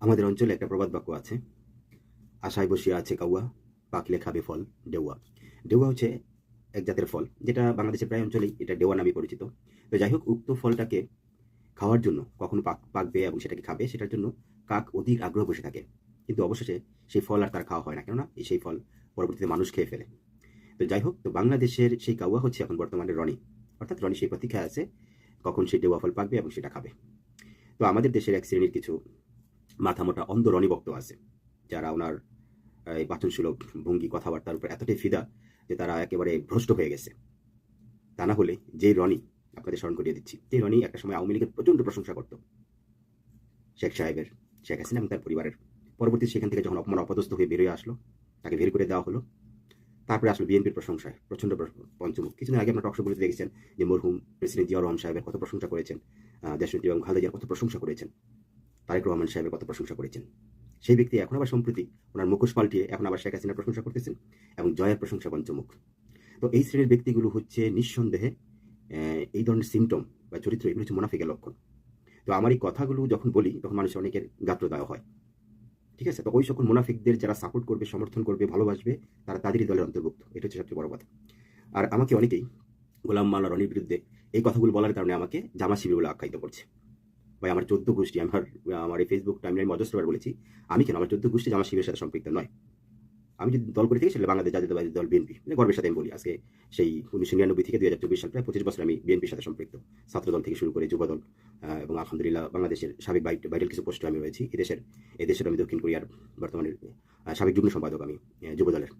আমাদের অঞ্চলে একটা প্রবাদ বাক্য আছে। আশায় বসিয়া আছে কাউয়া, পাকলে খাবে ফল, ডেউয়া। ডেউয়া হচ্ছে এক জাতের ফল, যেটা বাংলাদেশের প্রায় অঞ্চলেই এটা ডেওয়া নামে পরিচিত। তো যাই হোক, উক্ত ফলটাকে খাওয়ার জন্য, কখনো পাক, পাকবে এবং সেটাকে খাবে, সেটার জন্য কাক অধিক আগ্রহ বসে থাকে। কিন্তু অবশেষে সেই ফল আর তার খাওয়া হয় না, কেননা সেই ফল পরবর্তীতে মানুষ খেয়ে ফেলে। তো যাই হোক, তো বাংলাদেশের সেই কাউয়া হচ্ছে এখন বর্তমানে রনি। অর্থাৎ রনি সেই প্রতীক্ষায় আছে, কখন সেই ডেওয়া ফল পাকবে এবং সেটা খাবে। তো আমাদের দেশের এক শ্রেণির কিছু মাথামোটা অন্ধ ভক্ত আছে। যারা ওনার এই বাচনসুলভ ভঙ্গি কথাবার্তার উপর এতটাই ফিদা যে তারা একেবারে ভ্রষ্ট হয়ে গেছে। তা না হলে যে রনি আপনাদের স্মরণ করিয়ে দিচ্ছি যে রনি একটা সময় আওয়ামী লীগের প্রচণ্ড প্রশংসা করত। শেখ সাহেবের শেখ হাসিনা এবং তার পরিবারের। পরবর্তী সেখান থেকে যখন অপমান অপদস্থ হয়ে বেরোয় আসলো তাকে বের করে দেওয়া হলো। তারপরে আসলো বিএনপির প্রশংসায় প্রচণ্ড প্র- পঞ্চমুখ। কিছুদিন আগে আপনার টকশোগুলিতে দেখেছেন যে মরহুম প্রেসিডেন্ট জিয়া রহমান সাহেবের কত প্রশংসা করেছেন আহ, দেশনেত্রী এবং খালেদা জিয়ার কত প্রশংসা করেছেন। তারেক রহমান সাহেবের কত প্রশংসা করেছেন। সেই ব্যক্তি এখন আবার সম্প্রতি ওনার মুখোশ পাল্টিয়ে এখন আবার শেখ হাসিনার প্রশংসা করতেছেন এবং জয়ের প্রশংসা পঞ্চমুখ। তো এই শ্রেণির ব্যক্তিগুলো হচ্ছে নিঃসন্দেহে এই ধরনের সিমটম বা চরিত্র, এগুলো হচ্ছে মুনাফিকের লক্ষণ। তো আমার এই কথাগুলো যখন বলি, তখন মানুষের অনেকের গাত্রদায় হয়। ঠিক আছে? তো ওই সকল মুনাফিকদের যারা সাপোর্ট করবে, সমর্থন করবে, ভালোবাসবে, তারা তাদেরই দলের অন্তর্ভুক্ত। এটা হচ্ছে সবচেয়ে বড় কথা। আর আমাকে অনেকেই গোলাম মাল্লা রনির বিরুদ্ধে এই কথাগুলো বলার কারণে আমাকে জামা শিবির বলে আখ্যায়িত করছে। ভাই, আমার চোদ্দ গোষ্ঠী আমার আমার এই ফেসবুক টাইমলাইন অজস্রবার বলেছি। আমি কেন? আমার চোদ্দ গোষ্ঠী জামা শিবিরের সাথে সম্পৃক্ত নয়। আমি যদি দল করে থাকি, সেটা বাংলাদেশ জাতীয়তাবাদী দল, বিএনপি। মানে গর্বের সাথে আমি বলি, আজকে সেই উনিশশো নিরানব্বই থেকে দুই হাজার চব্বিশ সাল, প্রায় পঁচিশ বছর আমি বিএনপির সাথে সম্পৃক্ত। ছাত্রদল থেকে শুরু করে যুবদল এবং আলহামদুলিল্লাহ বাংলাদেশের সাবেক বাইট বাইটাল কিছু পোস্টে আমি রয়েছি। এদেশের এদেশের আমি দক্ষিণ কোরিয়ার বর্তমানে সাবেক যুগ্ম সম্পাদক আমি যুবদলের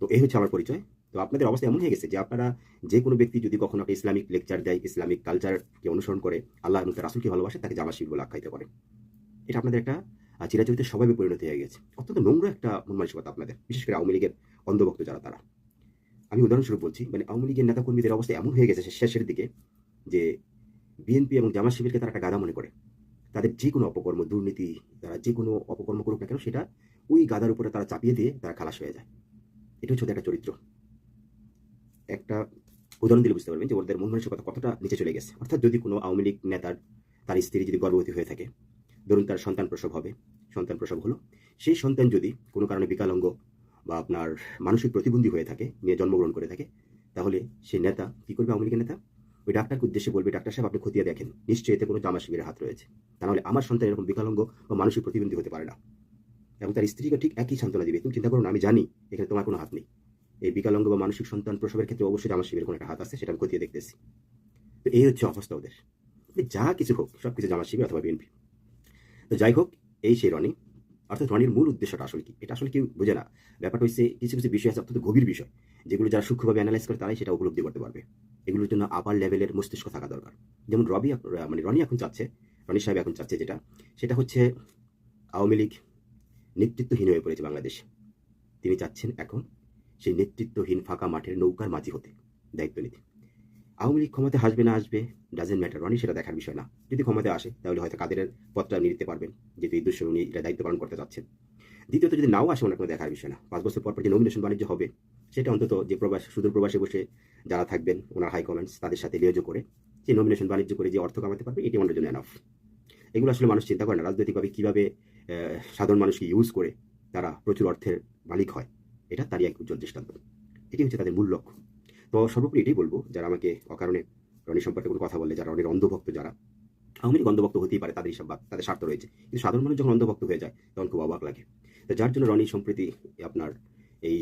তো এই হচ্ছে আমার পরিচয়। তো আপনাদের অবস্থা এমন হয়ে গেছে যে আপনারা যে কোনো ব্যক্তি যদি কখনো একটা ইসলামিক লেকচার দেয়, ইসলামিক কালচারকে অনুসরণ করে, আল্লাহ এবং তার রাসুলকে ভালোবাসে, তাকে জামা বলে আখ্যায়িত করে এটা আপনাদের একটা চিরাচরিত স্বভাবে পরিণত হয়ে গেছে। অত্যন্ত নোংরা একটা মন মানসিকতা আপনাদের, বিশেষ করে আওয়ামী লীগের অন্ধভক্ত যারা তারা। আমি উদাহরণস্বরূপ বলছি মানে আওয়ামী লীগের নেতাকর্মীদের অবস্থা এমন হয়ে গেছে শেষের দিকে যে বিএনপি এবং জামা শিবিরকে তারা একটা গাদা মনে করে। তাদের যে কোনো অপকর্ম, দুর্নীতি, তারা যে কোনো অপকর্ম করুক না কেন, সেটা ওই গাদার উপরে তারা চাপিয়ে দিয়ে তারা খালাস হয়ে যায়। এটা হচ্ছে একটা চরিত্র। একটা উদাহরণ দিলে বুঝতে পারবেন যে ওদের মন মানসিকতা কতটা নিচে চলে গেছে। অর্থাৎ যদি কোনো আওয়ামী লীগ নেতার, তার স্ত্রী যদি গর্ভবতী হয়ে থাকে, ধরুন তার সন্তান প্রসব হবে, সন্তান প্রসব হলো, সেই সন্তান যদি কোনো কারণে বিকলাঙ্গ বা আপনার মানসিক প্রতিবন্ধী হয়ে থাকে, নিয়ে জন্মগ্রহণ করে থাকে, তাহলে সেই নেতা কি করবে আওয়ামী লীগের নেতা? ওই ডাক্তারকে উদ্দেশ্যে বলবে, ডাক্তার সাহেব, আপনি খতিয়ে দেখেন, নিশ্চয়ই এতে কোনো জামা শিবিরের হাত রয়েছে। তাহলে আমার সন্তান এরকম বিকলাঙ্গ বা মানসিক প্রতিবন্ধী হতে পারে না। এবং তার স্ত্রীকে ঠিক একই সান্ত্বনা দিবে, তুমি চিন্তা করো না, আমি জানি, এখানে তোমার কোনো হাত নেই। এই বিকলাঙ্গ বা মানসিক সন্তান প্রসবের ক্ষেত্রে অবশ্যই জামা শিবিরের কোনো একটা হাত আছে, সেটা আমি খতিয়ে দেখতেছি। তো এই হচ্ছে অবস্থা ওদের। যা কিছু হোক সব কিছু জামা শিবির অথবা বিএনপি। তো যাই হোক, এই সেই রনি। অর্থাৎ রনির মূল উদ্দেশ্যটা আসলে কি? এটা আসলে কেউ বোঝে না। ব্যাপারটা হচ্ছে কিছু কিছু বিষয় আছে অত্যন্ত গভীর বিষয়, যেগুলো যারা সূক্ষ্মভাবে অ্যানালাইজ করে তারাই সেটা উপলব্ধি করতে পারবে। এগুলোর জন্য আপার লেভেলের মস্তিষ্ক থাকা দরকার। যেমন রবি মানে রনি এখন চাচ্ছে, রনি সাহেব এখন চাচ্ছে যেটা, সেটা হচ্ছে আওয়ামী লীগ নেতৃত্বহীন হয়ে পড়েছে বাংলাদেশে। তিনি চাচ্ছেন এখন সেই নেতৃত্বহীন ফাঁকা মাঠের নৌকার মাঝি হতে দায়িত্ব নিতে। আওয়ামী লীগ ক্ষমতায় আসবে না আসবে ডাজেন্ট ম্যাটার রনি সেটা দেখার বিষয় না। যদি ক্ষমতায় আসে, তাহলে হয়তো কাদের পথটা নিতে পারবেন যেহেতু এই দুশ্য উনি এটা দায়িত্ব পালন করতে চাচ্ছেন দ্বিতীয়ত, যদি নাও আসে, ওনার কোনো দেখার বিষয় না। পাঁচ বছর পর পর যে নমিনেশন বাণিজ্য হবে, সেটা অন্তত যে প্রবাস, সুদূর প্রবাসে বসে যারা থাকবেন, ওনার হাই কমেন্টস তাদের সাথে লিয়োজ করে যে নমিনেশন বাণিজ্য করে যে অর্থ কামাতে পারবে, এটি ওনার জন্য এনাফ এগুলো আসলে মানুষ চিন্তা করে না। রাজনৈতিকভাবে কীভাবে সাধারণ মানুষকে ইউজ করে তারা প্রচুর অর্থের মালিক হয়। এটা তারই এক উজ্জ্বল দৃষ্টান্ত। এটি হচ্ছে তাদের মূল লক্ষ্য। তো সর্বোপরি এটাই বলব, যারা আমাকে অকারণে রনি সম্পর্কে কোনো কথা বললে, যারা রনির অন্ধভক্ত যারা আওয়ামী লীগ অন্ধভক্ত হতেই পারে, তাদের হিসাব তাদের স্বার্থ রয়েছে। কিন্তু সাধারণ মানুষ যখন অন্ধভক্ত হয়ে যায়, তখন খুব অবাক লাগে। তো যার জন্য রনি সম্প্রতি আপনার এই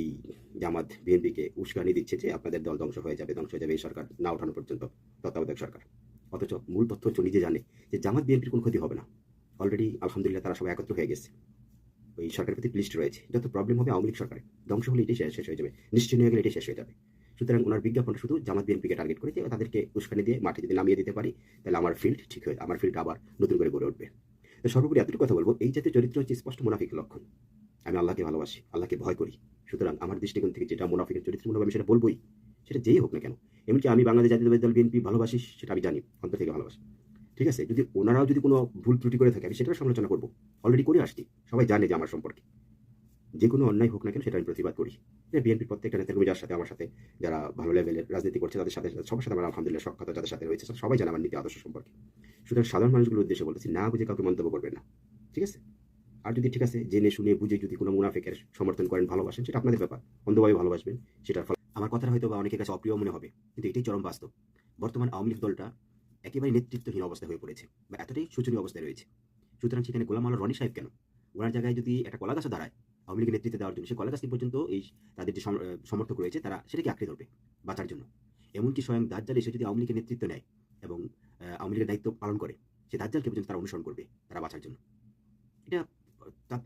জামাত বিএনপিকে উস্কানি দিচ্ছে যে আপনাদের দল ধ্বংস হয়ে যাবে, ধ্বংস হয়ে যাবে এই সরকার, না ওঠানো পর্যন্ত, তত্ত্বাবধায়ক সরকার। অথচ মূল তথ্য হচ্ছে নিজে জানে যে জামাত বিএনপির কোনো ক্ষতি হবে না। অলরেডি আলহামদুলিল্লাহ তারা সবাই একত্র হয়ে গেছে। ওই সরকারের প্রতি লিস্ট রয়েছে। যত প্রবলেম হবে আওয়ামী লীগ সরকারের। ধ্বংস হলে এটাই শেষ হয়ে যাবে। নিশ্চিন্ন হয়ে গেলে এটাই শেষ হয়ে যাবে। সুতরাং ওনার বিজ্ঞাপনটা শুধু জামাত বিএনপিকে টার্গেট করে যে তাদেরকে উস্কানি দিয়ে মাঠে যদি নামিয়ে দিতে পারি, তাহলে আমার ফিল্ড ঠিক হয়ে, আমার ফিল্ড আবার নতুন করে গড়ে উঠবে। তো সর্বোপরি এতটুকু কথা বলব, এই জাতীয় চরিত্র হচ্ছে স্পষ্ট মুনাফিক লক্ষণ। আমি আল্লাহকে ভালোবাসি, আল্লাহকে ভয় করি। সুতরাং আমার দৃষ্টিকোণ থেকে যেটা মুনাফিকের চরিত্র মনে হবে আমি সেটা বলবোই, সেটা যেই হোক না কেন। এমনকি আমি বাংলাদেশ জাতীয়তাবাদী দল বিএনপি ভালোবাসি, সেটা আমি জানি, অন্তর থেকে ভালোবাসি। ঠিক আছে? যদি ওনারাও যদি কোনো ভুল ত্রুটি করে থাকে, আমি সেটাও সমালোচনা করব। অলরেডি করে আসছি। সবাই জানে যে আমার সম্পর্কে। যে কোনো অন্যায় হোক না কেন, সেটা আমি প্রতিবাদ করি। যে বিএনপির প্রত্যেকটা নেতাকর্মী যার সাথে, আমার সাথে, যারা ভালো লেভেলের রাজনীতি করছে, তাদের সাথে, সবার সাথে আমার আলহামদুলিল্লাহ সক্ষতা যাদের সাথে রয়েছে সবাই জানে আমার নীতি আদর্শ সম্পর্কে। সুতরাং সাধারণ মানুষগুলোর উদ্দেশ্যে বলতেছি, না বুঝে কাউকে মন্তব্য করবেন না। ঠিক আছে? আর যদি ঠিক আছে, জেনে শুনে বুঝে যদি কোনো মুনাফেকের সমর্থন করেন, ভালোবাসেন, সেটা আপনাদের ব্যাপার। অন্ধভাবে ভালোবাসবেন, সেটার ফল আমার কথাটা হয়তো বা অনেকের কাছে অপ্রিয় মনে হবে, কিন্তু এটাই চরম বাস্তব। বর্তমান আওয়ামী লীগ দলটা একেবারে নেতৃত্বহীন অবস্থায় হয়ে পড়েছে বা এতটাই শোচনীয় অবস্থায় রয়েছে। সুতরাং সেখানে গোলাম আল্লাহ রনি সাহেব কেন? ওনার জায়গায় যদি একটা কলা গাছে দাঁড়ায়, আওয়ামী লীগের নেতৃত্ব দেওয়ার জন্য, সেই কলা গাছটি পর্যন্ত এই তাদের যে সমর্থক রয়েছে, তারা সেটাকে আঁকড়ে ধরবে বাঁচার জন্য। এমনকি স্বয়ং দাজ্জাল এসে যদি আওয়ামী লীগের নেতৃত্ব নেয় এবং আওয়ামী লীগের দায়িত্ব পালন করে, সে দাজ্জালকে পর্যন্ত তারা অনুসরণ করবে, তারা বাঁচার জন্য। এটা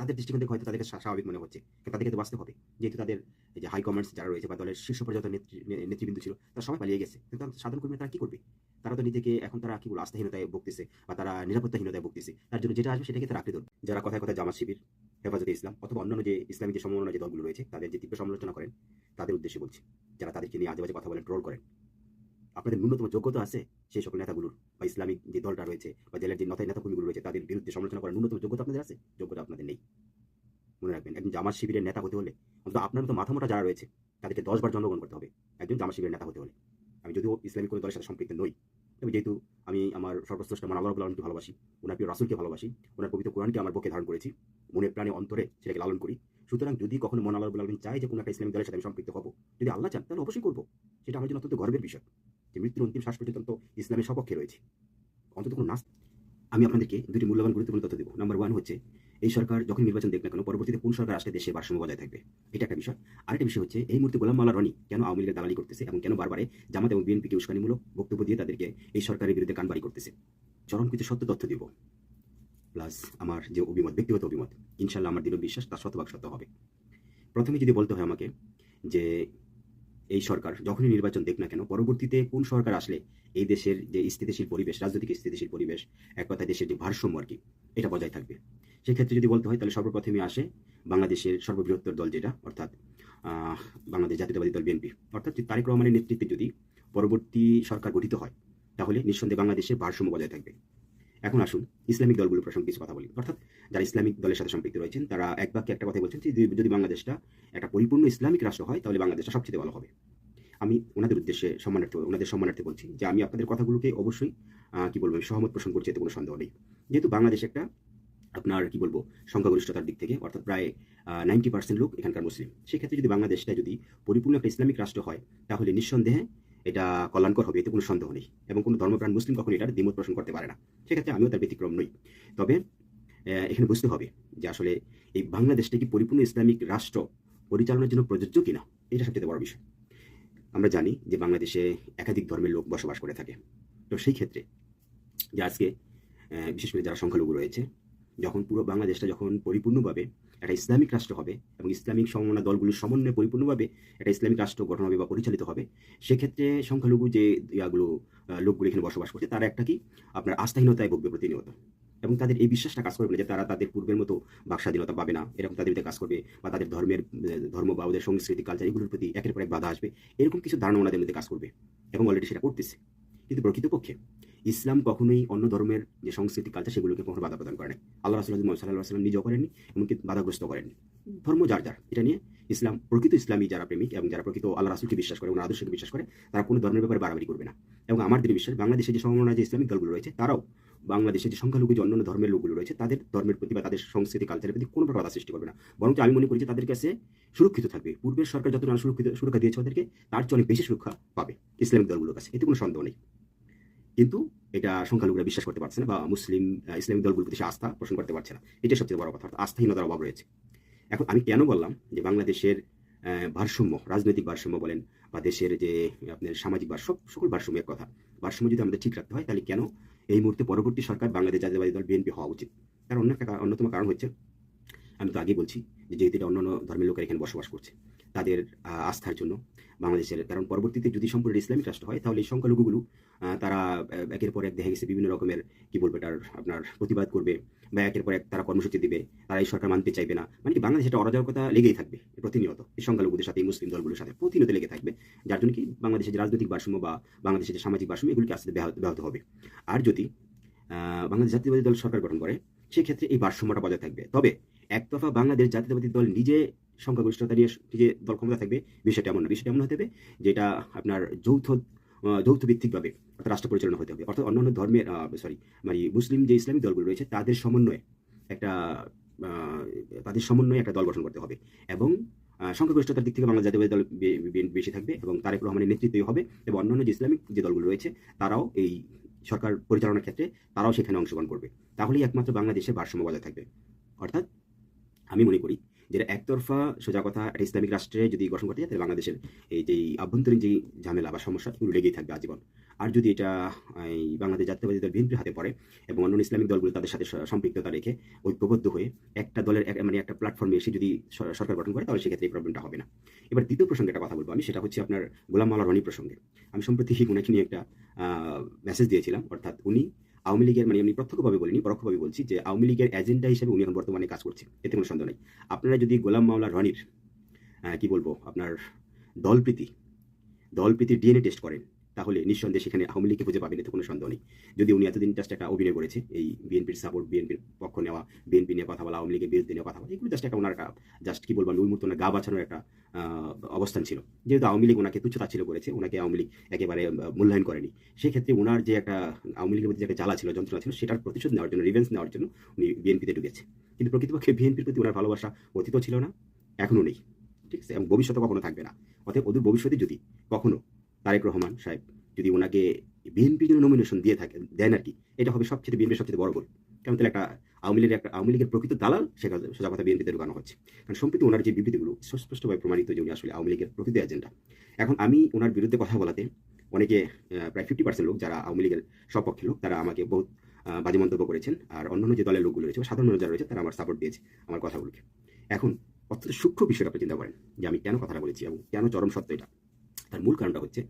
তাদের দৃষ্টিকোণ থেকে হয়তো তাদেরকে স্বাভাবিক মনে হচ্ছে তাদেরকে তো বাঁচতে হবে। যেহেতু তাদের যে হাই কমান্ডস যারা রয়েছে বা দলের শীর্ষ পর্যাপ্ত নেতৃবৃন্দ ছিল, তারা সবাই পালিয়ে গেছে। কিন্তু সাধারণ কর্মী তারা কি করবে? তারা তো নিজেকে এখন তারা কি বলব আস্থাহীনতায় ভুগতেছে বা তারা নিরাপত্তাহীনতায় ভুগতেছে। তার জন্য যেটা আসবে সেটাকে তারা আঁকড়ে ধরবে। যারা কথায় কথায় জামাত শিবির, হেফাজতে ইসলাম অথবা অন্যান্য যে ইসলামিক যে সম্ভাবনা যে দলগুলো রয়েছে, তাদের যে তীব্র সমালোচনা করেন, তাদের উদ্দেশ্যে বলছি, যারা তাদেরকে নিয়ে আজে বাজে কথা বলেন ট্রোল করেন। আপনাদের ন্যূনতম যোগ্যতা আছে সেই সকল নেতাগুলোর বা ইসলামিক যে দলটা রয়েছে বা জেলার যে নেতা নেতাকর্মীগুলো রয়েছে, তাদের বিরুদ্ধে সমালোচনা করার ন্যূনতম যোগ্যতা আপনাদের আছে? যোগ্যতা আপনাদের নেই। মনে রাখবেন, একজন জামাত শিবিরের নেতা হতে হলে, অন্তত আপনার মতো মাথা মোটা যারা রয়েছে, তাদেরকে দশবার জন্মগ্রহণ করতে হবে। একজন জামাত শিবিরের নেতা হতে হলে। আমি যদিও ইসলামিক কোনো দলের সাথে সম্পৃক্ত নই তবে যেহেতু আমি আমার সর্বশ্রেষ্ঠ মান আল্লাহ আলমকে ভালোবাসি, ওনার প্রিয় রাসুলকে ভালোবাসি, ওনার পবিত্র কোরআনকে আমার বুকে ধারণ করেছি, মনে প্রাণে অন্তরে সেটাকে লালন করি। সুতরাং যদি কখনো মন আল্লাহ আলমিন চাই যে কোনো একটা ইসলামিক দলের সাথে আমি সম্পৃক্ত হব, যদি আল্লাহ চান তাহলে অবশ্যই করব। সেটা আমার জন্য অত্যন্ত গর্বের বিষয় যে মৃত্যুর অন্তিম শ্বাস পর্যন্ত ইসলামের সপক্ষে রয়েছে। অন্তত কোনো নাস আমি আপনাদেরকে দুটি মূল্যবান গুরুত্বপূর্ণ তথ্য দেবো। নাম্বার ওয়ান হচ্ছে এই সরকার যখন নির্বাচন দেখবে না কেন, পরবর্তীতে কোন সরকার আসলে দেশে ভারসাম্য বজায় থাকবে? এটা একটা বিষয়। আরেকটা বিষয় হচ্ছে, এই মুহূর্তে গোলাম মাল্লা রনি কেন আওয়ামী লীগের দালালি করতেছে এবং কেন বারবারে জামাত এবং বিএনপিকে উস্কানিমূলক বক্তব্য দিয়ে তাদেরকে এই সরকারের বিরুদ্ধে কানবাড়ি করতেছে? চরম কিছু সত্য তথ্য দিব। প্লাস আমার যে অভিমত, ব্যক্তিগত অভিমত ইনশাল্লাহ আমার দৃঢ় বিশ্বাস, তার শতভাগ সত্য হবে। প্রথমে যদি বলতে হয় আমাকে যে এই সরকার যখনই নির্বাচন দেখ না কেন, পরবর্তীতে কোন সরকার আসলে এই দেশের যে স্থিতিশীল পরিবেশ, রাজনৈতিক স্থিতিশীল পরিবেশ, এক কথায় দেশের যে ভারসাম্য আর কি, এটা বজায় থাকবে। সেক্ষেত্রে যদি বলতে হয়, তাহলে সর্বপ্রথমে আসে বাংলাদেশের সর্ববৃহত্তর দল যেটা, অর্থাৎ বাংলাদেশ জাতীয়তাবাদী দল বিএনপি। অর্থাৎ তারেক রহমানের নেতৃত্বে যদি পরবর্তী সরকার গঠিত হয়, তাহলে নিঃসন্দেহে বাংলাদেশের ভারসাম্য বজায় থাকবে। এখন আসুন ইসলামিক দলগুলো প্রসঙ্গে কিছু কথা বলি। অর্থাৎ যারা ইসলামিক দলের সাথে সম্পৃক্ত রয়েছেন, তারা এক বাক্যে একটা কথা বলছেন যে, যদি- বাংলাদেশটা একটা পরিপূর্ণ ইসলামিক রাষ্ট্র হয়, তাহলে বাংলাদেশটা সবচেয়ে ভালো হবে। আমি ওনাদের উদ্দেশ্যে সম্মানার্থে, ওনাদের সম্মানার্থে বলছি যে, আমি আপনাদের কথাগুলোকে অবশ্যই কি বলব সহমত পোষণ করছি, এতে কোনো সন্দেহ নেই। যেহেতু বাংলাদেশ একটা আপনার, কি বলব, সংখ্যাগরিষ্ঠতার দিক থেকে, অর্থাৎ প্রায় নাইনটি পার্সেন্ট লোক এখানকার মুসলিম। সেক্ষেত্রে যদি বাংলাদেশটা যদি পরিপূর্ণ একটা ইসলামিক রাষ্ট্র হয়, তাহলে নিঃসন্দেহে এটা কল্যাণকর হবে, এতে কোনো সন্দেহ নেই। এবং কোনো ধর্মপ্রাণ মুসলিম কখনো এটার দ্বিমত পোষণ করতে পারে না। সেক্ষেত্রে আমিও তার ব্যতিক্রম নই। তবে এখানে বুঝতে হবে যে আসলে এই বাংলাদেশটা কি পরিপূর্ণ ইসলামিক রাষ্ট্র পরিচালনার জন্য প্রযোজ্য কিনা, এটা সবচেয়ে বড় বিষয়। আমরা জানি যে বাংলাদেশে একাধিক ধর্মের লোক বসবাস করে থাকে। তো সেই ক্ষেত্রে যে আজকে বিশেষ করে যারা সংখ্যালঘু রয়েছে যখন পুরো বাংলাদেশটা যখন পরিপূর্ণভাবে একটা ইসলামিক রাষ্ট্র হবে এবং ইসলামিক সমমনা দলগুলোর সমন্বয়ে পরিপূর্ণভাবে একটা ইসলামিক রাষ্ট্র গঠন হবে বা পরিচালিত হবে, সেক্ষেত্রে সংখ্যালঘু যে ইয়াগুলো লোকগুলো এখানে বসবাস করছে, তারা একটা কি? আপনার আস্থাহীনতায় ভুগবে প্রতিনিয়ত। এবং তাদের এই বিশ্বাসটা কাজ করবে যে তারা তাদের পূর্বের মতো বাক স্বাধীনতা পাবে না, এরকম তাদের কাজ করবে বা তাদের ধর্মের ধর্ম বা ওদের সংস্কৃতি কালচার এগুলোর প্রতি একের পর এক বাধা আসবে, এরকম কিছু ধারণা ওনাদের মধ্যে কাজ করবে এবং অলরেডি সেটা করতেছে। কিন্তু প্রকৃতপক্ষে ইসলাম কখনোই অন্য ধর্মের যে সংস্কৃতি কালচার সেগুলোকে কখনো বাধা প্রদান করে নাই। আল্লাহ রাসুল সাল্লাহ সাল্লাম নিজেও করেননি, এমনকি বাধাগ্রস্ত করেননি। ধর্ম যার যার, এটা নিয়ে ইসলাম, প্রকৃত ইসলামী যারা প্রেমিক এবং যারা প্রকৃত আল্লাহ রাসুলকে বিশ্বাস করে ওনার আদর্শকে বিশ্বাস করে, তারা কোনো ধর্মের ব্যাপারে বাড়াবাড়ি করবে না। এবং আমার দৃঢ় বিশ্বাস, বাংলাদেশে যে সম্ভাবনা যে ইসলামিক দলগুলো রয়েছে, তারাও বাংলাদেশে যে সংখ্যালঘু, যে অন্যান্য ধর্মের লোকগুলো রয়েছে, তাদের ধর্মের প্রতি বা তাদের সংস্কৃতি কালচারের প্রতি কোনো বাধা সৃষ্টি করবে না। বরং আমি মনে করি যে তাদের কাছে সুরক্ষিত থাকবে। পূর্বের সরকার যতটা সুরক্ষিত, সুরক্ষা দিয়েছে ওদেরকে, তার চেয়ে অনেক বেশি সুরক্ষা পাবে ইসলামিক দলগুলোর কাছে। এতে কোনো সন্দেহ নেই। কিন্তু এটা সংখ্যালঘুরা বিশ্বাস করতে পারছে না বা মুসলিম ইসলামিক দলগুলোর প্রতি আস্থা পোষণ করতে পারছে না। এটা সবচেয়ে বড় কথা আস্থাহীনতার অভাব রয়েছে। এখন আমি কেন বললাম যে বাংলাদেশের ভারসাম্য, রাজনৈতিক ভারসাম্য বলেন বা দেশের যে আপনার সামাজিক ভারসাম্য সকল ভারসাম্যের কথা, ভারসাম্য যদি আমাদের ঠিক রাখতে হয়, তাহলে কেন এই মুহূর্তে পরবর্তী সরকার বাংলাদেশ জাতীয়বাদী দল, বিএনপি হওয়া উচিত? তার অন্য একটা অন্যতম কারণ হচ্ছে, আমি তো আগে বলছি যে যেহেতু এটা অন্যান্য ধর্মের লোকেরা এখানে বসবাস করছে তাদের আস্থার জন্য বাংলাদেশের। কারণ পরবর্তীতে যদি সম্পূর্ণ ইসলামিক রাষ্ট্র হয়, তাহলে এই সংখ্যালঘুগুলো তারা একের পর এক দেখা গেছে বিভিন্ন রকমের, কি বলব এটার, আপনার প্রতিবাদ করবে বা একের পর এক তারা কর্মসূচি দিবে, তারা এই সরকার মানতে চাইবে না। মানে কি বাংলাদেশে একটা অরাজকতা লেগেই থাকবে, প্রতিনিয়ত। এই সংখ্যালঘুদের সাথে মুসলিম দলগুলোর সাথে প্রতিনিয়ত লেগে থাকবে। যার জন্য কি বাংলাদেশের রাজনৈতিক ভারসাম্য বা বাংলাদেশের যে সামাজিক ভারসাম্য, এগুলিকে আস্তে ব্যাহত ব্যাহত হবে। আর যদি বাংলাদেশ জাতীয়বাদী দল সরকার গঠন করে সেক্ষেত্রে এই ভারসাম্যটা বজায় থাকবে। তবে একতফা বাংলাদেশ জাতীয়তাবাদী দল নিজে সংখ্যাগরিষ্ঠতা নিয়ে নিজে দল ক্ষমতা থাকবে বিষয়টা এমন না। বিষয়টা এমন হতে হবে যেটা আপনার যৌথ আহ, যৌথ ভিত্তিকভাবে অর্থাৎ রাষ্ট্র পরিচালনা হতে হবে। অর্থাৎ অন্যান্য ধর্মের সরি মানে মুসলিম যে ইসলামিক দলগুলো রয়েছে তাদের সমন্বয়ে একটা তাদের সমন্বয়ে একটা দল গঠন করতে হবে এবং সংখ্যাগরিষ্ঠতার দিক থেকে বাংলা জাতীয় দল বেশি থাকবে এবং তারেক রহমানের নেতৃত্বই হবে এবং অন্যান্য যে ইসলামিক যে দলগুলো রয়েছে তারাও এই সরকার পরিচালনার ক্ষেত্রে তারাও সেখানে অংশগ্রহণ করবে। তাহলেই একমাত্র বাংলাদেশের ভারসাম্য বজায় থাকবে। অর্থাৎ আমি মনে করি যেটা একতরফা সোজা কথা, একটা ইসলামিক রাষ্ট্রে যদি গঠন করতে যায়, তাহলে বাংলাদেশের এই যে আভ্যন্তরীণ যে ঝামেলা বা সমস্যা এগুলো লেগেই থাকবে আজীবন। আর যদি এটা, এই বাংলাদেশ জাতীয়বাদী দল বিএনপির হাতে পড়ে এবং অন্যান্য ইসলামিক দলগুলো তাদের সাথে সম্পৃক্ততা রেখে ঐক্যবদ্ধ হয়ে একটা দলের মানে একটা প্ল্যাটফর্মে এসে যদি সরকার গঠন করে, তাহলে সেক্ষেত্রে এই প্রবলেমটা হবে না। এবার দ্বিতীয় প্রসঙ্গে একটা কথা বলব আমি, সেটা হচ্ছে আপনার গোলাম মাওলা রনি প্রসঙ্গে। আমি সম্প্রতি ওনাকে নিয়ে একটা মেসেজ দিয়েছিলাম, অর্থাৎ উনি আওয়ামী লীগের মানে আমি প্রত্যক্ষভাবে বলিনি, পরোক্ষভাবে বলছি যে আওয়ামী লীগের এজেন্ডা হিসেবে উনি এখন বর্তমানে কাজ করছে এতে কোনো সন্দেহ নেই। আপনারা যদি গোলাম মাওলা রনির কি বলব, আপনার দলপ্রীতি, দলপ্রীতির ডিএনএ টেস্ট করেন তাহলে নিঃসন্দেহে সেখানে আওয়ামী লীগকে খুঁজে পাবেন, এতে কোনো সন্দেহ নেই। যদি উনি এতদিন জাস্ট একটা অভিনয় করেছে, এই বিএনপির সাপোর্ট বিএনপির পক্ষ নেওয়া, বিএনপি নিয়ে কথা বলা, আওয়ামী লীগের বিরুদ্ধে নিয়ে কথা বলা, এগুলো জাস্ট একটা ওনার জাস্ট কি বলব মুহূর্তে ওনার গা বাঁচানোর একটা অবস্থান ছিল। যেহেতু আওয়ামী লীগ ওনাকে তুচ্ছ তাচ্ছিল করেছে, ওনাকে আওয়ামী লীগ একেবারে মূল্যায়ন করেনি। সেক্ষেত্রে ওনার যে একটা, আওয়ামী লীগের প্রতি যে জ্বালা ছিল, যন্ত্রণা ছিল, সেটার প্রতিশোধ নেওয়ার জন্য রিভেন্স নেওয়ার জন্য উনি বিএনপিতে ঢুকেছে। কিন্তু প্রকৃতপক্ষে বিএনপির প্রতি ওনার ভালোবাসা অতীত ছিল না, এখনও নেই। ঠিক আছে? এবং ভবিষ্যতে কখনো থাকবে না। অতএব ওদের ভবিষ্যতে যদি কখনো তারেক রহমান সাহেব যদি ওনাকে বিএনপির জন্য নমিনেশন দিয়ে থাকে, দেন আর কি, এটা হবে সবচেয়ে বিএনপির সবচেয়ে বড় গোল। কেমন তাহলে একটা আওয়ামী লীগের একটা, আওয়ামী লীগের প্রকৃত দালাল সেটা সোজা কথা বিএনপিতে ঢুকানো হচ্ছে। কারণ সম্প্রতি ওনার যে বিবৃতিগুলো সুস্পষ্টভাবে প্রমাণিত যে উনি আসলে আওয়ামী লীগের প্রকৃত এজেন্ডা এখন আমি ওনার বিরুদ্ধে কথা বলাতে, অনেকে প্রায় ফিফটি পার্সেন্ট লোক যারা আওয়ামী লীগের সপক্ষে লোক, তারা আমাকে বহুত বাজে মন্তব্য করেছেন। আর অন্যান্য যে দলের লোকগুলো রয়েছে সাধারণ যারা রয়েছে, তারা আমার সাপোর্ট দিয়েছে আমার কথাগুলোকে। এখন অত্যন্ত সূক্ষ্ম বিষয়টা আপনি চিন্তা করেন যে আমি কেন কথাটা বলেছি এবং কেন চরম সত্য এটা? তার মূল কারণটা হচ্ছে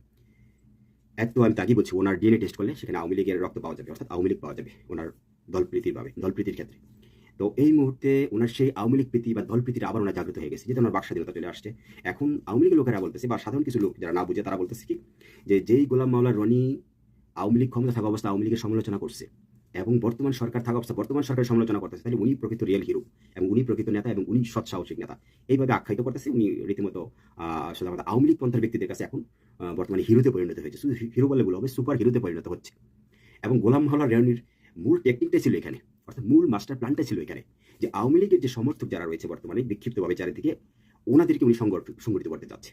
এক তো আমি তাকে বলছি, ওনার ডিএনএ টেস্ট করলে সেখানে আওয়ামী লীগের রক্ত পাওয়া যাবে, অর্থাৎ আওয়ামী লীগ পাওয়া যাবে ওনার দলপ্রীতির ভাবে দলপ্রীতির ক্ষেত্রে। তো এই মুহূর্তে ওনার সেই আওয়ামী লীগ প্রীতি বা দলপ্রীতির আবার ওনার জাগ্রত হয়ে গেছে যেহেতু ওনার বাক স্বাধীনতা চলে আসছে। এখন আওয়ামী লীগের লোকেরা বলতেছে বা সাধারণ কিছু লোক যারা না বুঝে তারা বলতেছে কি, যে যেই গোলাম মাওলা রনি আওয়ামী লীগ ক্ষমতা থাকা অবস্থা আওয়ামী লীগের সমালোচনা করছে। এবং বর্তমান সরকার থাকা অবস্থা বর্তমান সরকারের সমালোচনা করতেছে, তাহলে উনি প্রকৃত রিয়েল হিরো এবং উনি প্রকৃত নেতা এবং উনি সৎ সাহসিক নেতা। এইভাবে আখ্যায়িত করতেছে, উনি রীতিমতো সোজা আওয়ামী লীগ পন্থার ব্যক্তিদের কাছে এখন বর্তমানে হিরোতে পরিণত হয়েছে। শুধু হিরো বলে বলে হবে সুপার হিরোতে পরিণত হচ্ছে। এবং গোলাম মাওলা রেওয়ানির মূল টেকনিকটাই ছিল এখানে, অর্থাৎ মূল মাস্টার প্ল্যানটা ছিল এখানে, যে আওয়ামী লীগের যে সমর্থক যারা রয়েছে বর্তমানে, বিক্ষিপ্তভাবে চারিদিকে, ওনাদেরকে উনি সংগঠ- সংগঠিত করতে চাচ্ছে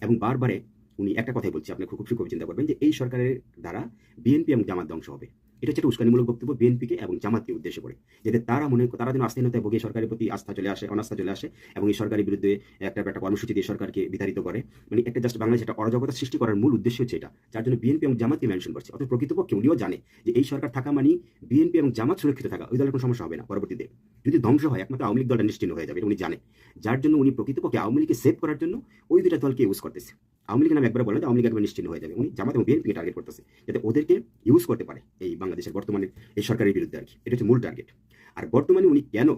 এবং বারবারে উনি একটা কথাই বলছি, আপনি খুব সূক্ষ্মভাবে চিন্তা করবেন যে এই সরকারের দ্বারা বিএনপি এবং জামাত ধ্বংস হবে। এটা হচ্ছে উস্কানিমূলক বক্তব্য বিএনপিকে এবং জামাতকে উদ্দেশ্য করে, যাতে তারা মনে তারা যেন আস্থাহীনতায় ভোগে, সরকারের প্রতি আস্থা চলে আসে, অনাস্থা চলে আসে এবং এই সরকারের বিরুদ্ধে একটা একটা কর্মসূচি দিয়ে সরকারকে বিতাড়িত করে। মানে একটা জাস্ট বাংলাদেশ একটা অরাজকতা সৃষ্টি করার মূল উদ্দেশ্য হচ্ছে এটা, যার জন্য বিএনপি এবং জামাতকে মেনশন করছে। অর্থাৎ প্রকৃতপক্ষে উনিও জানে যে এই সরকার থাকা মানে বিএনপি এবং জামাত সুরক্ষিত থাকা, ওই দলের কোনো সমস্যা হবে না, পরবর্তীতে। যদি ধ্বংস হয়, একমাত্র আওয়ামী লীগ দলটা নিশ্চিন্ন হয়ে যাবে উনি জানে। যার জন্য উনি প্রকৃতপক্ষে আওয়ামী লীগকে সেভ করার জন্য ওই দুইটা দলকে ইউজ করতেছে। আওয়ামী লীগের নাম একবার বলে আওয়ামী লীগ একবার নিশ্চিন্ন হয়ে যাবে। উনি জামাত এবং বিএনপিকে টার্গেট করতেছে যাতে ওদেরকে ইউজ করতে পারে এই বাংলাদেশের বর্তমানে এই সরকারের বিরুদ্ধে আর কি এটা হচ্ছে মূল টার্গেট আর বর্তমানে উনি কেন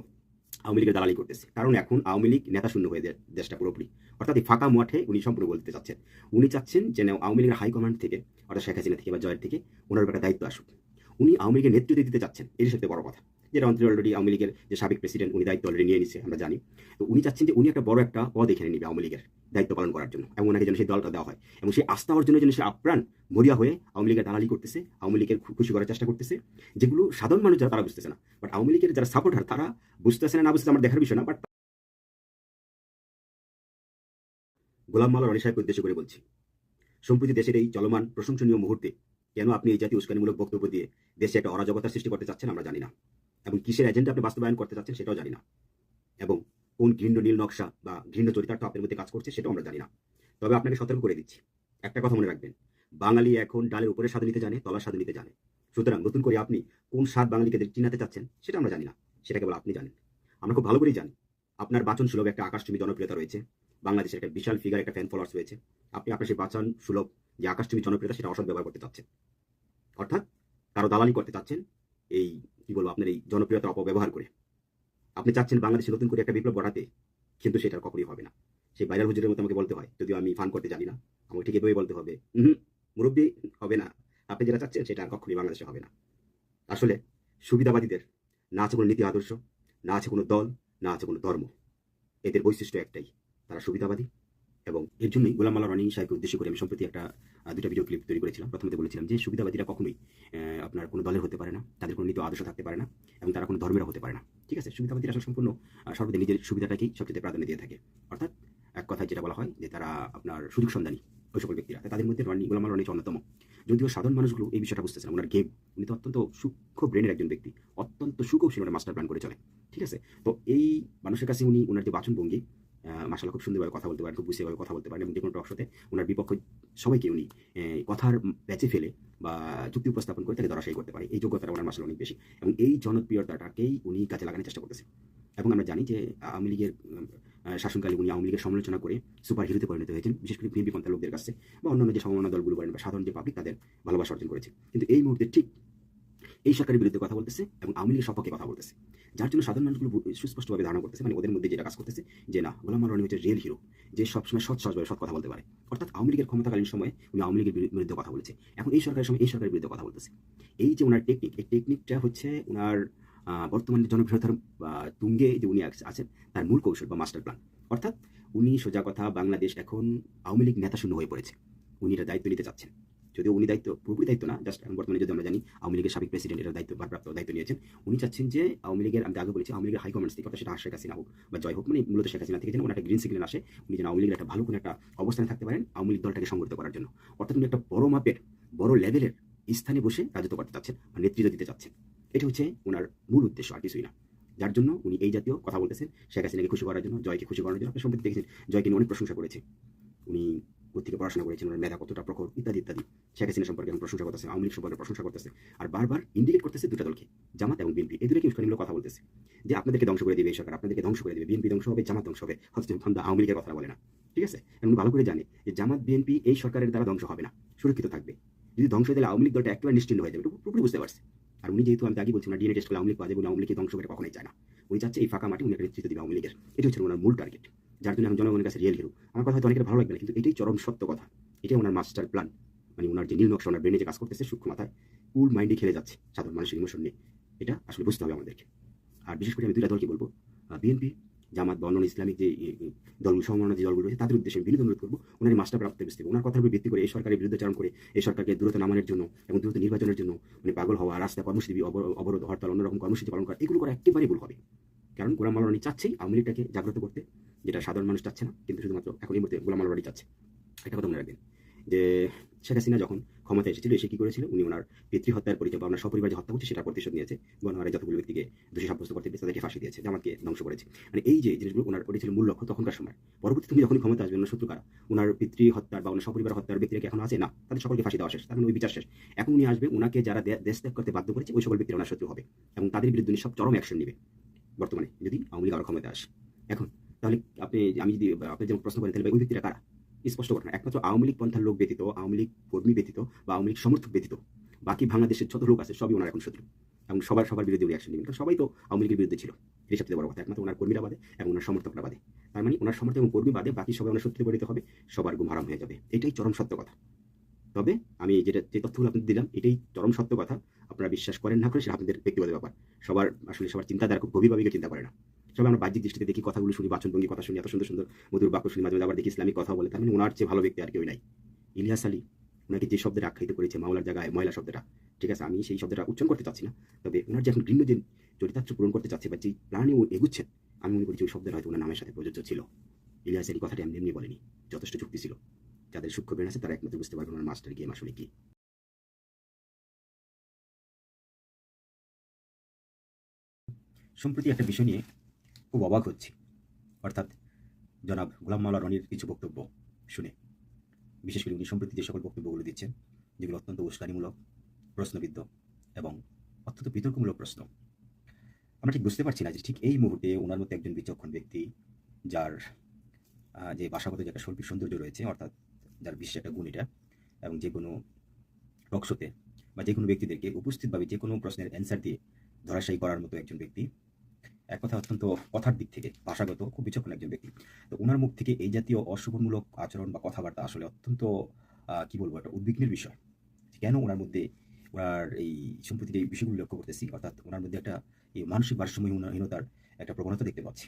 আওয়ামী লীগের দালালি করতেছে? কারণ এখন আওয়ামী লীগ নেতা শূন্য হয়ে যায় দেশটা পুরোপুরি। অর্থাৎ এই ফাঁকা মাঠে উনি সম্পূর্ণ বলতে চাচ্ছেন। উনি চাচ্ছেন যেন আওয়ামী লীগের হাইকমান্ড থেকে, অর্থাৎ শেখ হাসিনা থেকে বা জয়ের থেকে ওনার একটা দায়িত্ব আসুক। উনি আওয়ামী লীগের নেতৃত্ব দিতে চাচ্ছেন। এটি সাথে বড় কথা। যেটা অন্তরে অলরেডি আওয়ামী লীগের যে সাবেক প্রেসিডেন্ট, উনি দায়িত্ব অলরেডি নিয়ে নিচ্ছে আমরা জানি। তো উনি চাচ্ছেন যে উনি একটা বড় একটা পদ এখানে নিবে আওয়ামী লীগের দায়িত্ব পালন করার জন্য। এবং ওনাকে যেন সেই দলটা দেওয়া হয়। এবং সেই আস্থা অর্জনের জন্য সে আপ্রাণ মরিয়া হয়ে আওয়ামী লীগের দালালি করতেছে, আওয়ামী লীগের খুশি করার চেষ্টা করতেছে। যেগুলো সাধারণ মানুষ যারা, তারা বুঝতেছে না। বাট আওয়ামী লীগের যারা সাপোর্টার তারা বুঝতেছে না না বুঝতেছে, আমার দেখার বিষয় না বাট গোলাম মালা রনি সাহেবকে উদ্দেশ্য করে বলছি। সম্প্রতি দেশের এই চলমান প্রশংসনীয় মুহূর্তে কেন আপনি এই জাতীয় উস্কানিমূলক বক্তব্য দিয়ে দেশে একটা অরাজকতার সৃষ্টি করতে চাচ্ছেন আমরা জানি না। এবং কিসের এজেন্ডা আপনি বাস্তবায়ন করতে চাচ্ছেন সেটাও জানি না। এবং কোন ঘৃণ্য নীল নকশা বা ঘৃণ্য চরিতার্থ আপনার মধ্যে কাজ করছে সেটাও আমরা জানি না। তবে আপনাকে সতর্ক করে দিচ্ছি। একটা কথা মনে রাখবেন, বাঙালি এখন ডালের উপরে স্বাদ নিতে জানে, তলার স্বাদ নিতে জানে। সুতরাং নতুন করে আপনি কোন স্বাদ বাঙালিকে চিনাতে চাচ্ছেন সেটা আমরা জানি না, সেটা কেবল আপনি জানেন। আমরা খুব ভালো করেই জানি, আপনার বাচন সুলভ একটা আকাশচুমি জনপ্রিয়তা রয়েছে, বাংলাদেশের একটা বিশাল ফিগার একটা ফ্যান ফলোয়ার্স রয়েছে। আপনি আপনার সেই বাচন সুলভ যে আকাশচুমি জনপ্রিয়তা সেটা অসৎ ব্যবহার করতে চাচ্ছেন। অর্থাৎ কারও দালালি করতে চাচ্ছেন, এই কি বলব, আপনার এই জনপ্রিয়তার অপব্যবহার করে। আপনি চাচ্ছেন বাংলাদেশে নতুন করে একটা বিপ্লব ঘটাতে কিন্তু সেটা কখনই হবে না। সেই বাইরাল হুজুরের মতো আমাকে বলতে হয়, যদিও আমি ফান করতে জানি না, আমাকে ঠিক এভাবেই বলতে হবে। হুম মুরব্বী, হবে না। আপনি যেটা চাচ্ছেন সেটা আর কখনই বাংলাদেশে হবে না। আসলে সুবিধাবাদীদের, না আছে কোনো নীতি আদর্শ, না আছে কোনো দল, না আছে কোনো ধর্ম। এদের বৈশিষ্ট্য একটাই, তারা সুবিধাবাদী। এবং এর জন্যই গোলাম মাল্লা রনি সাহেবকে উদ্দেশ্য করে আমি সম্প্রতি একটা দুটো ভিডিও ক্লিপ তৈরি করেছিলাম। প্রথমে বলেছিলাম যে সুবিধাবাদীরা কখনোই আপনার কোনো দলের হতে পারে না, তাদের কোনো নীতি আদর্শ থাকতে পারে না এবং তারা কোনো ধর্মের হতে পারে না। ঠিক আছে? সুবিধাবাদীরা আসলে সম্পূর্ণ সর্বদা নিজের সুবিধাটাকেই সবচেয়ে প্রাধান্য দিয়ে থাকে। অর্থাৎ এক কথায় যেটা বলা হয় যে তারা আপনার সুযোগ সন্ধানী ওই সকল ব্যক্তিরা। তাদের মধ্যে রনি, গোলাম রনি অন্যতম। যদিও সাধারণ মানুষগুলো এই বিষয়টা বুঝতেছে না, ওনার গেম, উনি তো অত্যন্ত সূক্ষ্ম ব্রেনের একজন ব্যক্তি, অত্যন্ত সুকৌশলী মাস্টার প্ল্যান করে চলে। ঠিক আছে? তো এই মানুষের কাছে উনি ওনার যে বাচনভঙ্গি মাসালা খুব সুন্দরভাবে কথা বলতে পারেন, খুব বুঝিয়েভাবে কথা বলতে পারেন এবং যে কোনো টক শোতে ওনার বিপক্ষ সবাইকে উনি কথার প্যাচে ফেলে বা যুক্তি উপস্থাপন করে তাকে ধরাশায়ী করতে পারে। এই যোগ্যতাটা ওনার মাসালা অনেক বেশি এবং এই জনপ্রিয়তাটাকেই উনি কাজে লাগানোর চেষ্টা করতেছে এবং আমরা জানি যে আওয়ামী লীগের শাসনকালে উনি আওয়ামী লীগের সমালোচনা করে সুপার হিরোতে পরিণত হয়েছেন, বিশেষ করে বিএনপি পন্থা লোকদের কাছে বা অন্যান্য যে সমমনা দলগুলো করেন বা সাধারণ যে পাবলিক তাদের ভালোবাসা অর্জন করেছে। কিন্তু এই মুহূর্তে ঠিক এই সরকারের বিরুদ্ধে কথা বলতেছে এবং আওয়ামী লীগের সপক্ষে কথা বলতেছে। যার জন্য সাধারণ মানুষগুলো সুস্পষ্টভাবে ধারণা করতেছে মানে ওদের মধ্যে যেটা কাজ করতেছে, যে না, গোলাম রনি হচ্ছে রিয়েল হিরো যে সবসময় সৎ সহজভাবে সৎ কথা বলতে পারে। অর্থাৎ আওয়ামী লীগের ক্ষমতাকালীন সময়ে উনি আওয়ামী লীগের বিরুদ্ধে কথা বলেছে। এখন এই সরকারের সময় এই সরকারের বিরুদ্ধে কথা বলতেছে। এই যে ওনার টেকনিক এই টেকনিকটা হচ্ছে ওনার বর্তমানে জনপ্রিয়তার তুঙ্গে যে উনি আছেন, তার মূল কৌশল বা মাস্টার প্ল্যান অর্থাৎ উনি সোজা কথা বাংলাদেশ এখন আওয়ামী লীগ নেতা শূন্য হয়ে পড়েছে। উনি এটা দায়িত্ব নিতে চাচ্ছেন। যদিও উনি দায়িত্ব, পুরোপুরি দায়িত্ব না জাস্ট এখন বর্তমানে যদি আমরা জানি, আওয়ামী লীগের সাবেক প্রেসিডেন্ট এটার দায়িত্ব, ভারপ্রাপ্ত দায়িত্ব নিয়েছেন, উনি চাচ্ছেন যে আওয়ামী লীগের, আমি আগে বলেছি, আওয়ামী লীগের হাইকমান্ড থেকে, অর্থাৎ সেটা শেখ হাসিনা হোক বা জয় হোক মানে মূলত শেখ হাসিনা থেকে যেন ওনার একটা গ্রিন সিগন্যাল আসে, উনি যেন আওয়ামী একটা ভালো কোনো একটা অবস্থানে থাকতে পারেন, আওয়ামী লীগ দলটাকে সংগঠিত করার জন্য। অর্থাৎ উনি একটা বড় মাপের, বড় লেভেলের স্থানে বসে রাজত্ব করতে চাচ্ছেন বা নেতৃত্ব দিতে চাচ্ছেন। এটা হচ্ছে ওনার মূল উদ্দেশ্য আর কিছুই না। যার জন্য উনি এই জাতীয় কথা বলতেছেন, শেখ হাসিনাকে খুশি করার জন্য, জয়কে খুশি করার জন্য। আপনি সম্প্রতি দেখেছেন, জয়কে অনেক প্রশংসা করেছে। উনি থেকে পড়াশোনা করেছেন, ওনার মেধা কতটা প্রখর, ইত্যাদি ইত্যাদি। শেখ হাসিনা সম্পর্কে এখন প্রশংসা করতেছে, আওয়ামী লীগ সম্পর্কে প্রশংসা করতেছে, আর বারবার ইন্ডিকেট করতেছে দুটো দলকে, জামাত এবং বিএনপি। এই দুটোকে উস্কানিমূলক কথা বলতেছে? যে আপনাদেরকে ধ্বংস করে দিবে এই সরকার, আপনাদেরকে ধ্বংস করে দিবে, বিএনপি ধ্বংস হবে, জামাত ধ্বংস হবে, হচ্ছে ফান্দা আওয়ামী লীগের কথা বলে না। ঠিক আছে? এবং ভালো করে জানে যে জামাত, বিএনপি এই সরকারের দ্বারা ধ্বংস হবে না, সুরক্ষিত থাকবে। যদি ধ্বংস হয়ে গেলে আওয়ামী লীগ দলটা একেবারে নিশ্চিন্ন হয়ে যাবে পুরোপুরি বুঝতে পারছে। আর উনি যেহেতু আমি আগে বলছি না ডিএনএ টেস্ট করে আওয়ামী লীগ পাওয়া যাবে আওয়ামী লীগকে ধ্বংস করে কখনোই চায় না। উনি চাচ্ছে এই ফাঁকা মাটি উনি একটা নেতৃত্ব দিবে আওয়ামী লীগের। এটা হচ্ছে ওনার মূল টার্গেট যার জন্য এখন জনগণের কাছে রিয়েল হিরো। আমার কথা হয়তো অনেকের ভালো লাগবে না, কিন্তু এটাই চরম সত্য কথা। এটাই ওনার মাস্টার প্ল্যান মানে ওনার যে নীল নকশা, ওনার ব্রেনে যে কাজ করতেছে, সূক্ষ্ম মাথায় কুল মাইন্ডে খেলে যাচ্ছে সাধারণ মানুষের ইমোশন নিয়ে। এটা আসলে বুঝতে হবে আমাদেরকে। আর বিশেষ করে আমি দুইটা দলকে বলব। বিএনপি জামাত বা অন্যান্য ইসলামিক যে দলগুলো সমমনা যে দলগুলো রয়েছে, তাদের উদ্দেশ্যে আমি বিনীত অনুরোধ করব ওনার মাস্টার প্রাপ্ত বুঝতে ওনার কথার উপর ভিত্তি করে এই সরকারের বিরুদ্ধাচরণ করে, এই সরকারকে দ্রুত নামানোর জন্য এবং দ্রুত নির্বাচনের জন্য মানে পাগল হওয়া, রাস্তা কর্মসূচি অবর- অবরোধ, হরতাল, অন্যরকম কর্মসূচি পালন করা, এগুলো করা একেবারেই ভুল হবে। কারণ গোলাম মালানি চাচ্ছেই আওয়ামী লীগটাকে জাগ্রত করতে। যেটা সাধারণ মানুষ চাচ্ছে না, কিন্তু শুধুমাত্র এখন এই মুহূর্তে গোলাম মালানি চাচ্ছে। একটা কথা মনে রাখবেন যে শেখ হাসিনা যখন ক্ষমতায় এসেছিল, এসে কী করেছিল? উনি ওনার পিতৃ হত্যার পরিচয় বা ওনার সপরিবার যে হত্যা করছে, সেটা প্রতিশোধ নিয়েছে। গণহারে যতগুলো ব্যক্তিকে দোষী সাব্যস্ত করতে পেরেছে, তাদেরকে ফাঁসি দিয়েছে, জামাতকে ধ্বংস করেছে। মানে এই যে জিনিসগুলো, ওনার ওটা ছিল মূল লক্ষ্য তখনকার সময়। পরবর্তী তুমি যখন ক্ষমতা আসবে, ওনার শত্রু কারা? ওনার পিতৃ হত্যার বা ওনার সপরিবার হত্যার ব্যক্তিরা এখন আছে? না, তাদের সকলকে ফাঁসি দেওয়া শেষ, তার মানে ওই বিচার শেষ। এখন উনি আসবে ওনাকে যারা দেশ ত্যাগ করতে বাধ্য করেছে, ওই সকল ব্যক্তিরা ওনার শত্রু হবে। এবং তাদের বিরুদ্ধে উনি সব চরম অ্যাকশন নেবে, বর্তমানে, যদি আওয়ামী লীগ আবার ক্ষমতা আসে। এখন তাহলে আপনি, আমি যদি, আপনি যেমন প্রশ্ন করেন, তাহলে ওই ব্যক্তিরা কারা? স্পষ্ট ঘটনা একমাত্র আওয়ামী লীগ পন্থার লোক ব্যতীত, আওয়ামী লীগ কর্মী ব্যতীত বা আওয়ামী লীগ সমর্থক ব্যতীত, বাকি বাংলাদেশের যত লোক আছে, সবই ওনার এখন শত্রু। এবং সবার সবার বিরুদ্ধে উনি অ্যাকশন নেবেন কারণ সবাই তো আওয়ামী লীগের বিরুদ্ধে ছিল। এই সবচেয়ে বড় কথা। একমাত্র ওনার কর্মীরা বাদে এবং ওনার সমর্থকরা বাদে। তার মানে ওনার সমর্থক এবং কর্মী বাদে বাকি সবাই ওনার শত্রু পরিণত হবে, সবার গুম হারাম হয়ে যাবে। এটাই চরম সত্য কথা। তবে আমি যেটা, যে তথ্যগুলো আপনাদের দিলাম, এটাই চরম সত্য কথা। আপনারা বিশ্বাস করেন না করে সেটা আপনাদের ব্যক্তিগত ব্যাপার। সবার, আসলে সবার চিন্তাধারা খুব গভীরভাবে চিন্তা করে না। সবাই আমরা বাহ্যিক দৃষ্টিতে দেখি, কথাগুলো শুনি, বাচনভঙ্গি কথা শুনি, এত সুন্দর সুন্দর মধুর বাক্য শুনি, মাঝে আবার দেখি ইসলামিক কথা বলে, তার মানে ওনার চেয়ে ভালো ব্যক্তি আর কেউ নাই। ইলিয়াস আলী, ওনাকে যে শব্দটা আখ্যায়িত করেছে, মাওলার জায়গায় ময়লা শব্দটা, ঠিক আছে, আমি সেই শব্দটা উচ্চারণ করতে চাচ্ছি না, তবে ওনার যে এখন ভিন্ন যে চরিতার্থ পূরণ করতে চাচ্ছে বা যে প্রাণী ও এগুচ্ছেন, আমি মনে করি যে ওই শব্দটা হয়তো ওনার নামের সাথে প্রযোজ্য ছিল। ইলিয়াস আলী কথাটি আমি এমনি বলিনি, যথেষ্ট যুক্তি ছিল। যাদের সূক্ষ্ম ব্রেন আছে, তারা একমাত্র বুঝতে পারবে ওনার মাস্টার গেম আসলে কি। সম্প্রতি একটা বিষয় নিয়ে খুব অবাক হচ্ছি। অর্থাৎ জনাব গোলাম মাওলা রনির কিছু বক্তব্য শুনে। বিশেষ করে উনি সম্প্রতি যে সকল বক্তব্যগুলো দিচ্ছেন, যেগুলো অত্যন্ত উস্কানিমূলক, প্রশ্নবিদ্ধ এবং অত্যন্ত বিতর্কমূলক প্রশ্ন। আমরা ঠিক বুঝতে পারছি না যে ঠিক এই মুহূর্তে ওনার মতো একজন বিচক্ষণ ব্যক্তি, যার যে ভাষাগত যে একটা শৈল্পিক সৌন্দর্য রয়েছে, অর্থাৎ যার বিশেষ একটা গুণ এটা, এবং যে কোনো টকশোতে বা যে কোনো ব্যক্তিদেরকে উপস্থিতভাবে যে কোনো প্রশ্নের অ্যান্সার দিয়ে ধরাশায়ী করার মতো একজন ব্যক্তি এক কথা অত্যন্ত কথার দিক থেকে ভাষাগত, খুব বিচক্ষণ একজন ব্যক্তি। তো ওনার মুখ থেকে এই জাতীয় অশুভমূলক আচরণ বা কথাবার্তা আসলে অত্যন্ত কি বলব, একটা উদ্বিগ্নের বিষয়। কেন ওনার মধ্যে ওনার এই সম্প্রতি যে বিষয়গুলো লক্ষ্য করতেছি? অর্থাৎ ওনার মধ্যে একটা এই মানসিক ভারসাম্যহীনতার একটা প্রবণতা দেখতে পাচ্ছি।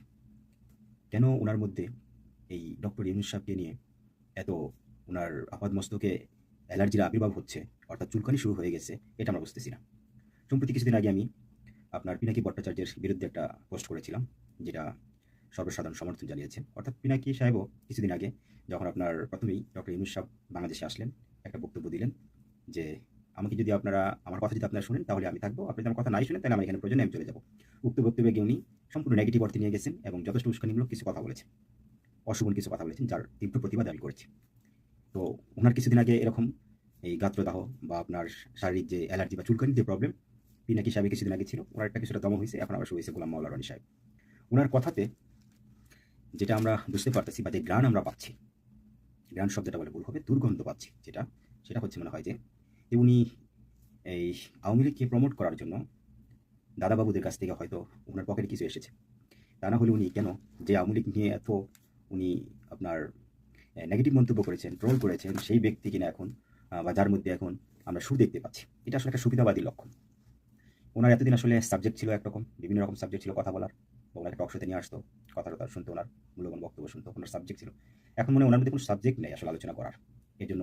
কেন ওনার মধ্যে এই ডক্টর ইউনুস সাহেবকে নিয়ে এত ওনার আপাদ মস্তকে অ্যালার্জির আবির্ভাব হচ্ছে? অর্থাৎ চুলকানি শুরু হয়ে গেছে, এটা আমরা বুঝতেছি না। সম্প্রতি কিছুদিন আগে আমি আপনার পিনাকি ভট্টাচার্যের বিরুদ্ধে একটা পোস্ট করেছিলাম, যেটা সর্বসাধারণ সমর্থন জানিয়েছে। অর্থাৎ পিনাকি সাহেবও কিছুদিন আগে যখন আপনার প্রথমেই ডক্টর ইউনুস সাহেব বাংলাদেশে আসলেন, একটা বক্তব্য দিলেন যে, আমাকে যদি আপনারা আমার কথা যদি আপনারা শুনেন, তাহলে আমি থাকব। আপনি আমার কথা নাই শুনেন, তাহলে আমি এখানে প্রয়োজনে আমি চলে যাব। উক্ত বক্তব্যে গিয়ে উনি সম্পূর্ণ নেগেটিভ অর্থে নিয়ে গেছেন এবং যথেষ্ট উস্কানিমূলক কিছু কথা বলেছেন, অশুভন কিছু কথা বলেছেন, যার তীব্র প্রতিবাদ আমি করেছি। তো ওনার কিছুদিন আগে এরকম এই গাত্রদাহ বা আপনার শারীরিক যে অ্যালার্জি বা চুলকানির যে প্রবলেম পিনাকি সাহেব কিছুদিন আগে ছিল। ওনার একটা কিছুটা দমন হয়েছে, এখন আবার শুরু হয়েছে গোলাম মাওলা রনি সাহেব। ওনার কথাতে যেটা আমরা বুঝতে পারতেছি বা যে গ্রান আমরা পাচ্ছি গ্রান শব্দটা বলে ভুল হবে, দুর্গন্ধ পাচ্ছি যেটা, সেটা হচ্ছে মনে হয় যে উনি এই আওয়ামী লীগকে প্রমোট করার জন্য দাদাবাবুদের কাছ থেকে হয়তো ওনার পকেটে কিছু এসেছে। তা না হলে উনি কেন যে আওয়ামী লীগ নিয়ে এত উনি আপনার নেগেটিভ মন্তব্য করেছেন ট্রোল করেছেন, সেই ব্যক্তি কিনা এখন বা যার মধ্যে এখন আমরা সুর দেখতে পাচ্ছি। এটা আসলে একটা সুবিধাবাদী লক্ষণ। ওনার এতদিন আসলে সাবজেক্ট ছিল একরকম, বিভিন্ন রকম সাবজেক্ট ছিল কথা বলার। বা ওনাকে টক শোতে নিয়ে আসতো কথা টথা শুনতো ওনার, মূল্যবান বক্তব্য শুনতো, ওনার সাবজেক্ট ছিল। এখন মনে ওনার মধ্যে কোনো সাবজেক্ট নেই আসলে আলোচনা করার। এই জন্য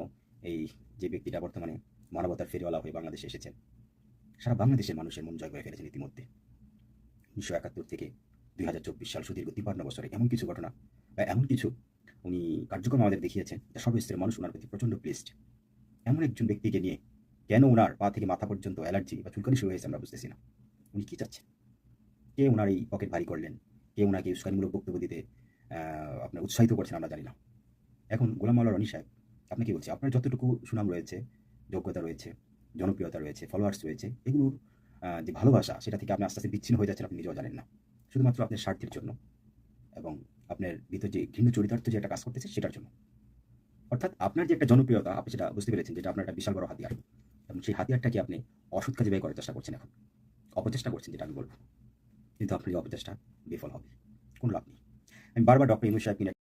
এই যে ব্যক্তিটা বর্তমানে মানবতার ফেরিওয়ালা হয়ে বাংলাদেশে এসেছেন, সারা বাংলাদেশের মানুষের মন জয় করে ফেলেছেন ইতিমধ্যে। উনিশশো একাত্তর থেকে দুই হাজার চব্বিশ সাল সুদীর্ঘ তিপ্পান্ন বছরে এমন কিছু ঘটনা বা এমন কিছু উনি কার্যক্রম আমাদের দেখিয়েছেন যা সর্বস্তরের মানুষ ওনার প্রতি প্রচণ্ড প্লেসড এমন একজন ব্যক্তিকে নিয়ে কেন ওনার পা থেকে মাথা পর্যন্ত অ্যালার্জি বা চুলকানি শুরু হয়েছে আমরা বুঝতেছি না। উনি কি চাচ্ছেন? কে ওনার এই পকেট ভারী করলেন? কে ওনাকে উস্কানিমূলক বক্তব্য দিতে আপনার উৎসাহিত করছেন আমরা জানি না। এখন গোলাম মাওলা রনি সাহেব আপনি কি বলছি? আপনার যতটুকু সুনাম রয়েছে, যোগ্যতা রয়েছে, জনপ্রিয়তা রয়েছে ফলোয়ার্স রয়েছে, এগুলোর যে ভালোবাসা, সেটা থেকে আপনি আস্তে আস্তে বিচ্ছিন্ন হয়ে যাচ্ছেন আপনি নিজেও জানেন না। শুধুমাত্র আপনার স্বার্থের জন্য এবং আপনার ভিতর যে ঘৃণ্য চরিতার্থ যে একটা কাজ করতেছে, সেটার জন্য। অর্থাৎ আপনার যে একটা জনপ্রিয়তা, আপনি সেটা বুঝতে পেরেছেন, যেটা আপনার একটা বিশাল বড় হাতিয়ার। এবং সেই হাতিয়ারটাকে আপনি অসৎ কাজে ব্যয় করার চেষ্টা করছেন এখন। অপচেষ্টা করছেন, যেটা আমি বলব। কিন্তু আপনার এই অপচেষ্টা বিফল হবে। কোনো লাভ নেই। আমি বারবার ডক্টর ইমু সাহেব